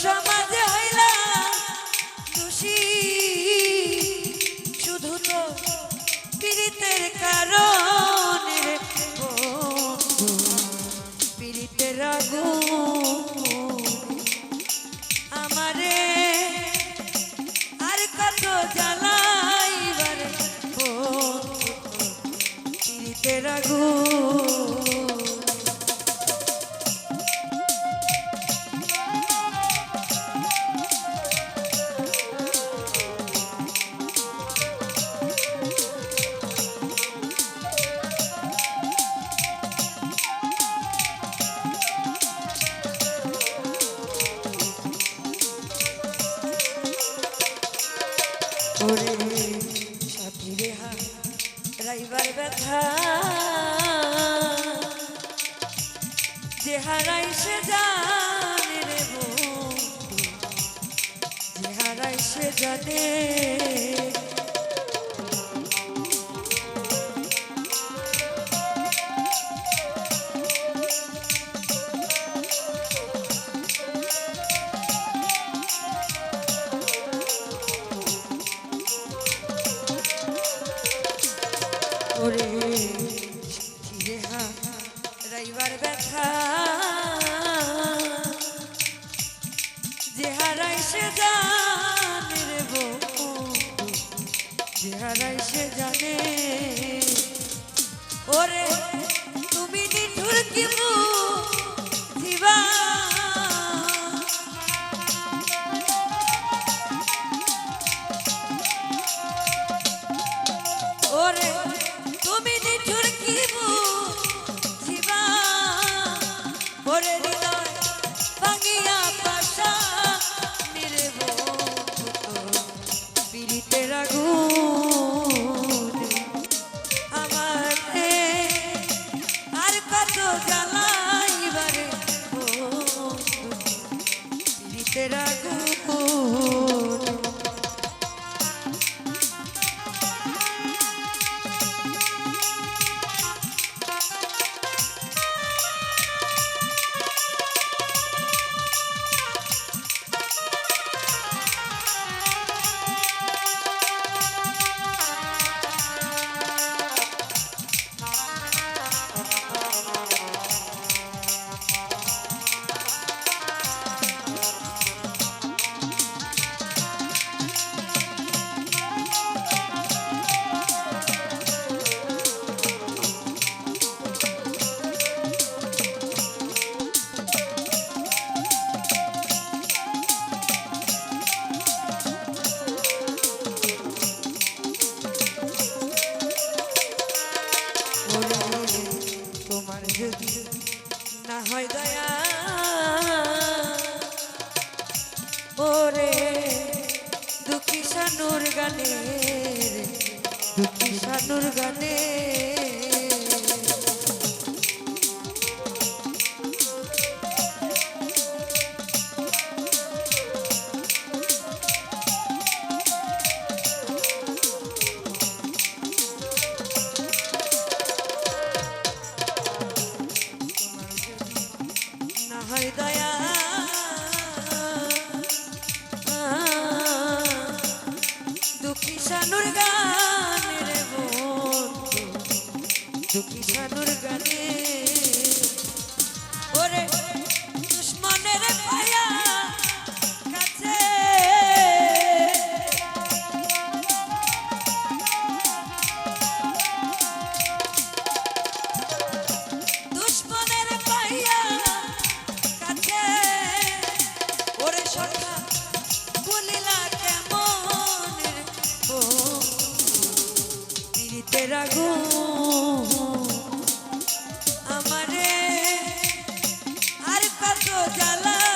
সমাজে হইলাম দোষী। শুধু তো পীড়িতের কারণে পীড়িতের আগুন আমারে আর কত জ্বালাইবার পীড়িতের আগুন ওরে সাথীরে হা রাইবার ব্যথা। যে হারাই সে জানে রে বন্ধু, যে হারাই সে জানে। যে হারাই সে জানে রে বন্ধু যে হারাই সে জানে। ওরে তুমি নিঠুর কি হয় দয়া। ওরে দুঃখী সানুর গানে দুঃখী সানুর গানে দুঃখী সানুর গানের বন্ধু দুঃখী পীড়িতের আগুন আমারে আর কত জ্বালাইবার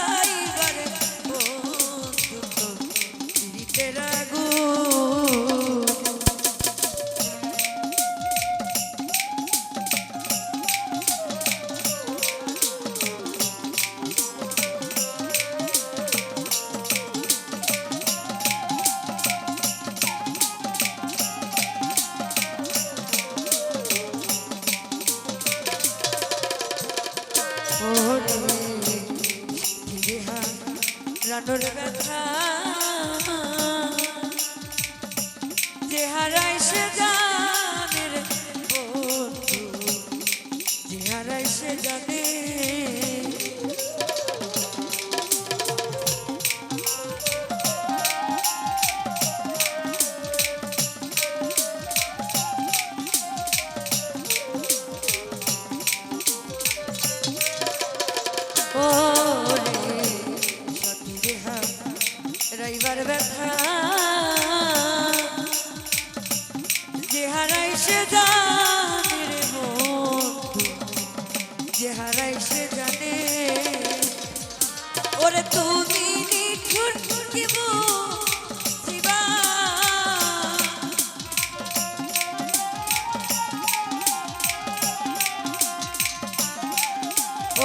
রানোর ব্যথা।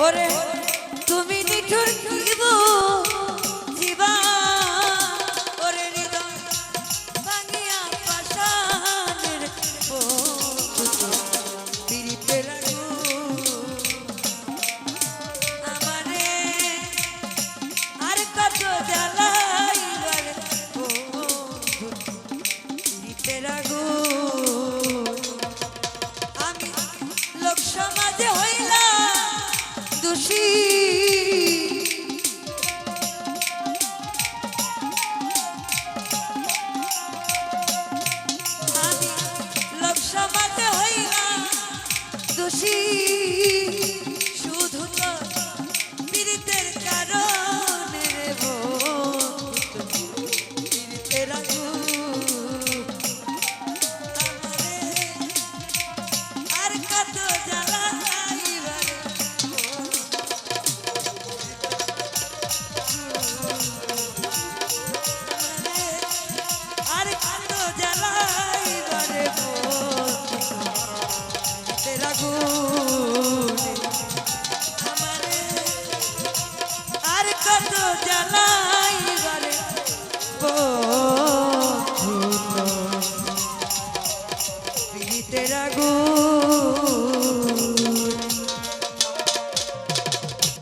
ওরে তুমি নিঠুর কিব দোষী